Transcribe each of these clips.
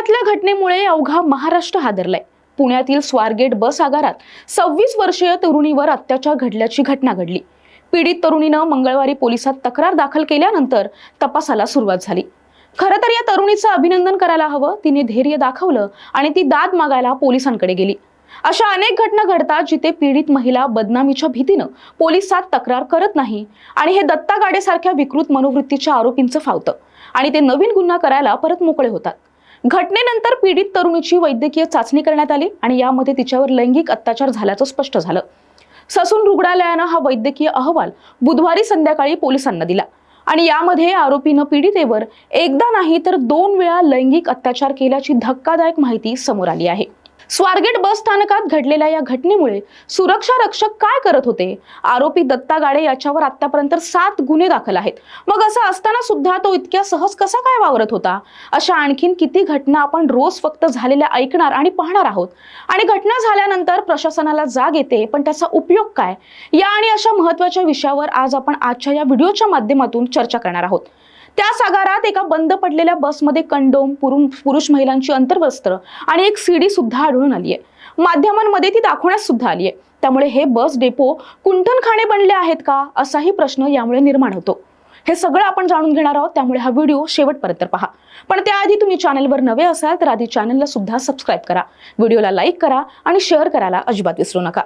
पुण्यातल्या घटनेमुळे अवघा महाराष्ट्र हादरलाय. पुण्यातील स्वारगेट बस आगारात सव्वीस वर्षीय तरुणीवर अत्याचार घडल्याची घटना घडली. पीडित तरुणीनं मंगळवारी पोलिसात तक्रार दाखल केल्यानंतर तपासाला सुरुवात झाली. खरं तर या तरुणीचं अभिनंदन करायला हवं तिने धैर्य दाखवलं आणि ती दाद मागायला पोलिसांकडे गेली. अशा अनेक घटना घडतात जिथे पीडित महिला बदनामीच्या भीतीनं पोलिसात तक्रार करत नाही आणि हे दत्ता गाडेसारख्या विकृत मनोवृत्तीच्या आरोपींचं फावतं आणि ते नवीन गुन्हा करायला परत मोकळे होतात. घटनेनंतर पीडित तरुणीची वैद्यकीय चाचणी करण्यात आली आणि यामध्ये तिच्यावर लैंगिक अत्याचार झाल्याचं स्पष्ट झालं. ससून रुग्णालयानं हा वैद्यकीय अहवाल बुधवारी संध्याकाळी पोलिसांना दिला आणि यामध्ये आरोपीनं पीडितेवर एकदा नाही तर दोन वेळा लैंगिक अत्याचार केल्याची धक्कादायक माहिती समोर आली आहे. स्वारगेट बस स्थानकात घडलेल्या या घटनेमुळे सुरक्षा रक्षक काय करत होते? आरोपी दत्ता गाडे याच्यावर आतापर्यंत सात गुन्हे दाखल आहेत. मग असं असताना सुद्धा तो इतक्या सहज कसा काय वावरत होता? अशा आणखीन किती घटना आपण रोज फक्त झालेल्या ऐकणार आणि पाहणार आहोत? आणि घटना झाल्यानंतर प्रशासनाला जाग येते पण त्याचा उपयोग काय? या आणि अशा महत्त्वाच्या विषयावर आज आपण आजच्या या व्हिडिओच्या माध्यमातून चर्चा करणार आहोत. त्या सागारात एका बंद पडलेल्या बसमध्ये कंडोम पुरुष पुरुष महिलांची अंतर्वस्त्र आणि एक सीडी सुद्धा आढळून आली आहे माध्यमांमध्ये ती दाखवण्यास सुद्धा आली आहे त्यामुळे हे बस डेपो कुंठणखाणे बनले आहेत का? असाही प्रश्न यामुळे निर्माण होतो. हे सगळं आपण जाणून घेणार आहोत. त्यामुळे हा व्हिडिओ शेवटपर्यंत पहा. पण त्याआधी तुम्ही चॅनलवर नवे असाल तर आधी चॅनलला सुद्धा सबस्क्राईब करा. व्हिडिओला लाईक करा आणि शेअर करायला अजिबात विसरू नका.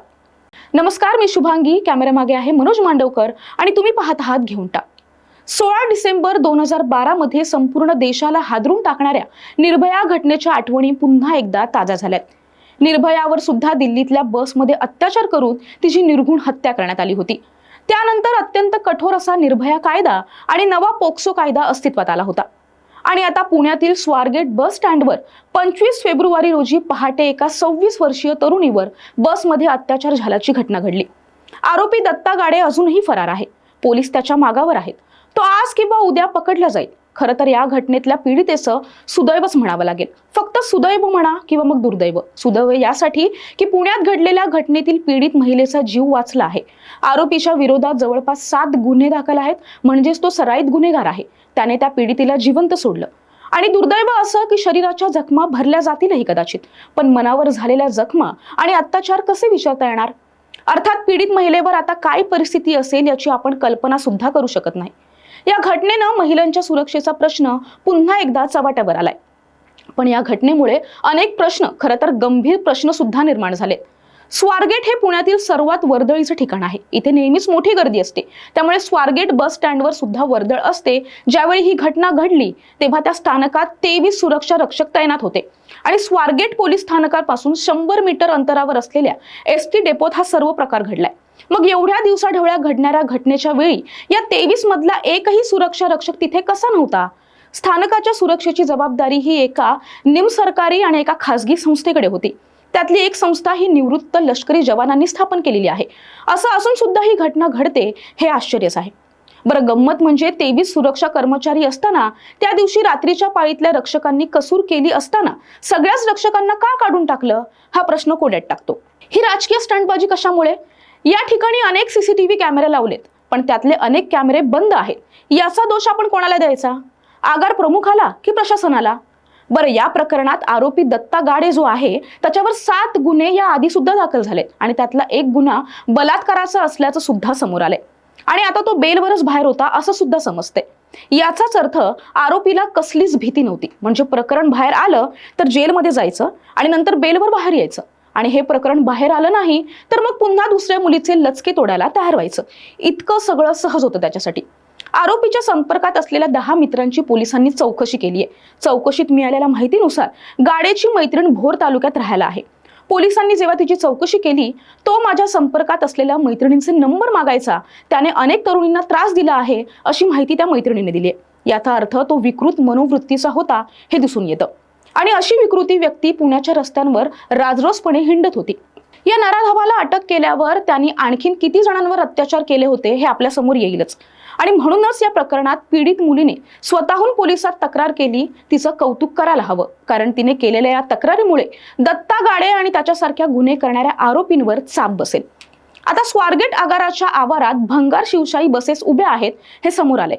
नमस्कार मी शुभांगी. कॅमेऱ्यामागे आहे मनोज मांडवकर आणि तुम्ही पाहत आहात घेऊन टाक. सोळा डिसेंबर दोन हजार बारामध्ये संपूर्ण देशाला हादरून टाकणाऱ्या निर्भया घटनेच्या आठवणी पुन्हा एकदा ताज्या झाल्यात. निर्भयावर सुद्धा दिल्लीतल्या बसमध्ये अत्याचार करून तिची निर्घुण हत्या करण्यात आली होती. त्यानंतर अत्यंत कठोर असा निर्भया कायदा आणि नवा पोक्सो कायदा अस्तित्वात आला होता. आणि आता पुण्यातील स्वारगेट बस स्टँडवर पंचवीस फेब्रुवारी रोजी पहाटे एका सव्वीस वर्षीय तरुणीवर बसमध्ये अत्याचार झाल्याची घटना घडली. आरोपी दत्ता गाडे अजूनही फरार आहे. पोलीस त्याच्या मागावर आहेत. तो आज किंवा उद्या पकडला जाईल. खरं तर या घटनेतल्या पीडितेचं सुदैवच म्हणावं लागेल. फक्त सुदैव म्हणा किंवा मग दुर्दैव. सुदैव यासाठी की पुण्यात घडलेल्या घटनेतील पीडित महिलेचा जीव वाचला आहे. आरोपीच्या विरोधात जवळपास सात गुन्हे दाखल आहेत म्हणजेच तो सराईत गुन्हेगार आहे. त्याने त्या पीडितीला जिवंत सोडलं. आणि दुर्दैव असं की शरीराच्या जखमा भरल्या जातीलही कदाचित. पण मनावर झालेल्या जखमा आणि अत्याचार कसे विचारता येणार? अर्थात पीडित महिलेवर आता काय परिस्थिती असेल याची आपण कल्पना सुद्धा करू शकत नाही. या घटनेनं महिलांच्या सुरक्षेचा प्रश्न पुन्हा एकदा चव्हाट्यावर आलाय. पण या घटनेमुळे अनेक प्रश्न खरं तर गंभीर प्रश्न सुद्धा निर्माण झाले स्वारगेट हे पुण्यातील सर्वात वर्दळीचं ठिकाण आहे. इथे नेहमीच मोठी गर्दी असते. त्यामुळे स्वारगेट बस स्टँडवर सुद्धा वर्दळ असते. ज्यावेळी ही घटना घडली तेव्हा त्या स्थानकात तेवीस सुरक्षा रक्षक तैनात होते. आणि स्वारगेट पोलीस स्थानकापासून शंभर मीटर अंतरावर असलेल्या एस टी डेपोत हा सर्व प्रकार घडलाय. मग एवढ्या दिवसाढवळ्या घडणाऱ्या घटनेच्या वेळी या तेवीस मधला एकही सुरक्षा रक्षक तिथे कसा नव्हता? स्थानकाच्या सुरक्षेची जबाबदारी ही एका निमसरकारी आणि एका खासगी संस्थेकडे होती. त्यातली एक संस्था ही निवृत्त लष्करी जवानांनी स्थापन केलेली आहे. असं असून सुद्धा ही घटना घडते हे आश्चर्यच आहे. बरं गंमत म्हणजे तेवीस सुरक्षा कर्मचारी असताना त्या दिवशी रात्रीच्या पाळीतल्या रक्षकांनी कसूर केली असताना सगळ्याच रक्षकांना का काढून टाकलं? हा प्रश्न कोड्यात टाकतो. ही राजकीय स्टंटबाजी कशामुळे? या ठिकाणी अनेक सीसीटीव्ही कॅमेरे लावलेत पण त्यातले अनेक कॅमेरे बंद आहेत. याचा दोष आपण कोणाला द्यायचा? आगार प्रमुखाला की प्रशासनाला? बरं या प्रकरणात आरोपी दत्ता गाडे जो आहे त्याच्यावर सात गुन्हे या आधी सुद्धा दाखल झालेत आणि त्यातला एक गुन्हा बलात्काराचा असल्याचं सुद्धा समोर आलंय. आणि आता तो बेलवरच बाहेर होता असं सुद्धा समजते याचाच अर्थ आरोपीला कसलीच भीती नव्हती. म्हणजे प्रकरण बाहेर आलं तर जेलमध्ये जायचं आणि नंतर बेलवर बाहेर यायचं. आणि हे प्रकरण बाहेर आलं नाही तर मग पुन्हा दुसऱ्या मुलीचे लचके तोडायला तयार व्हायचं. इतकं सगळं सहज होतं त्याच्यासाठी. आरोपीच्या संपर्कात असलेल्या दहा मित्रांची पोलिसांनी चौकशी केली आहे. चौकशीत मिळालेल्या माहितीनुसार गाडेची मैत्रीण भोर तालुक्यात राहायला आहे. पोलिसांनी जेव्हा तिची चौकशी केली तो माझ्या संपर्कात असलेल्या मैत्रिणींचे नंबर मागायचा. त्याने अनेक तरुणींना त्रास दिला आहे अशी माहिती त्या मैत्रिणीने दिली आहे. याचा अर्थ तो विकृत मनोवृत्तीचा होता हे दिसून येतं. आणि अशी विकृती व्यक्ती पुण्याच्या रस्त्यांवर राजरोसपणे हिंडत होती. या नराधावाला अटक केल्यावर त्यांनी आणखीन किती जणांवर अत्याचार केले होते हे आपल्यासमोर येईलच. आणि म्हणूनच या प्रकरणात पीडित मुलीने स्वतःहून पोलिसात तक्रार केली तिचं कौतुक करायला हवं. कारण तिने केलेल्या या तक्रारीमुळे दत्ता गाडे आणि त्याच्यासारख्या गुन्हे करणाऱ्या आरोपींवर चाप बसेल. आता स्वारगेट आगाराच्या आवारात भंगार शिवशाही बसेस उभ्या आहेत हे समोर आले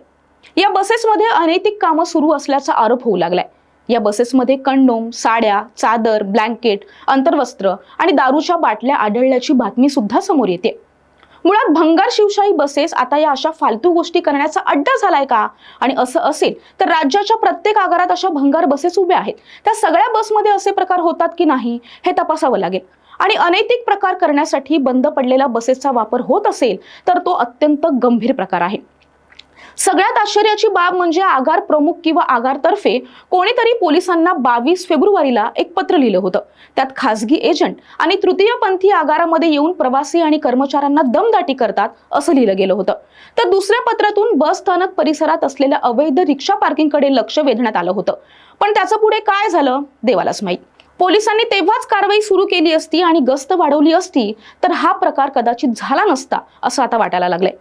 या बसेसमध्ये अनैतिक कामं सुरू असल्याचा आरोप होऊ लागलाय. या बसेसमध्ये कंडोम साड्या चादर ब्लँकेट अंतर्वस्त्र आणि दारूच्या बाटल्या आढळल्याची बातमी सुद्धा समोर येते. मुळात भंगार शिवशाही बसेस आता या अशा फालतू गोष्टी करण्याचा अड्डा झालाय का? आणि असं असेल तर राज्याच्या प्रत्येक आगारात अशा भंगार बसेस उभ्या आहेत. त्या सगळ्या बसमध्ये असे प्रकार होतात की नाही हे तपासावं लागेल. आणि अनैतिक प्रकार करण्यासाठी बंद पडलेल्या बसेसचा वापर होत असेल तर तो अत्यंत गंभीर प्रकार आहे. सगळ्यात आश्चर्याची बाब म्हणजे आगार प्रमुख किंवा आगारतर्फे कोणीतरी पोलिसांना बावीस फेब्रुवारीला एक पत्र लिहिलं होतं. त्यात खासगी एजंट आणि तृतीयपंथी आगारामध्ये येऊन प्रवासी आणि कर्मचाऱ्यांना दमदाटी करतात असं लिहिलं गेलं होतं. तर दुसऱ्या पत्रातून बस स्थानक परिसरात असलेल्या अवैध रिक्षा पार्किंगकडे लक्ष वेधण्यात आलं होतं. पण त्याचं पुढे काय झालं देवालाच माहीत. पोलिसांनी तेव्हाच कारवाई सुरू केली असती आणि गस्त वाढवली असती तर हा प्रकार कदाचित झाला नसता असं आता वाटायला लागलंय.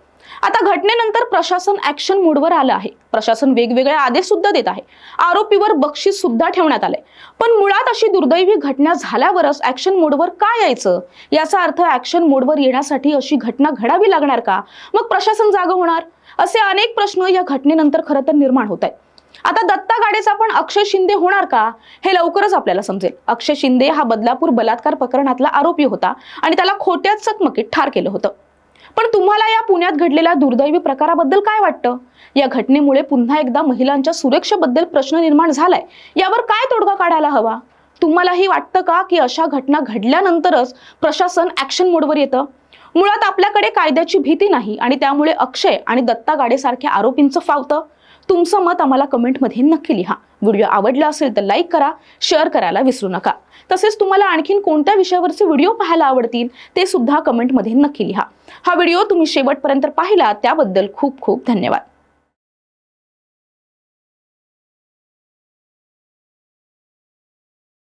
आता घटनेनंतर प्रशासन ऍक्शन मोडवर आलं आहे. प्रशासन वेगवेगळे आदेश सुद्धा देत आहे. आरोपीवर बक्षीस सुद्धा ठेवण्यात आलंय. पण मुळात अशी दुर्दैवी घटना झाल्यावरच ऍक्शन मोडवर का यायचं? याचा अर्थ ऍक्शन मोडवर येण्यासाठी अशी घटना घडावी लागणार का? मग प्रशासन जागं होणार? असे अनेक प्रश्न या घटनेनंतर खरं तर निर्माण होत आहेत. आता दत्ता गाडेचा पण अक्षय शिंदे होणार का? हे लवकरच आपल्याला समजेल. अक्षय शिंदे हा बदलापूर बलात्कार प्रकरणातला आरोपी होता आणि त्याला खोट्यात चकमकीत ठार केलं होतं. पण तुम्हाला या पुण्यात घडलेल्या दुर्दैवी प्रकाराबद्दल काय वाटतं? या घटनेमुळे पुन्हा एकदा महिलांच्या सुरक्षेबद्दल प्रश्न निर्माण झालाय. यावर काय तोडगा काढायला हवा? तुम्हालाही वाटतं का की अशा घटना घडल्यानंतरच प्रशासन ऍक्शन मोडवर येतं? मुळात आपल्याकडे कायद्याची भीती नाही आणि त्यामुळे अक्षय आणि दत्ता गाडेसारख्या आरोपींचं फावतं. तुमचं मत आम्हाला कमेंटमध्ये नक्की लिहा. व्हिडिओ आवडला असेल तर लाईक करा शेअर करायला विसरू नका. तसेच तुम्हाला आणखीन कोणत्या विषयावरचे व्हिडिओ पाहायला आवडतील ते सुद्धा कमेंटमध्ये नक्की लिहा. हा व्हिडिओ तुम्ही शेवटपर्यंत पाहिला त्याबद्दल खूप खूप धन्यवाद.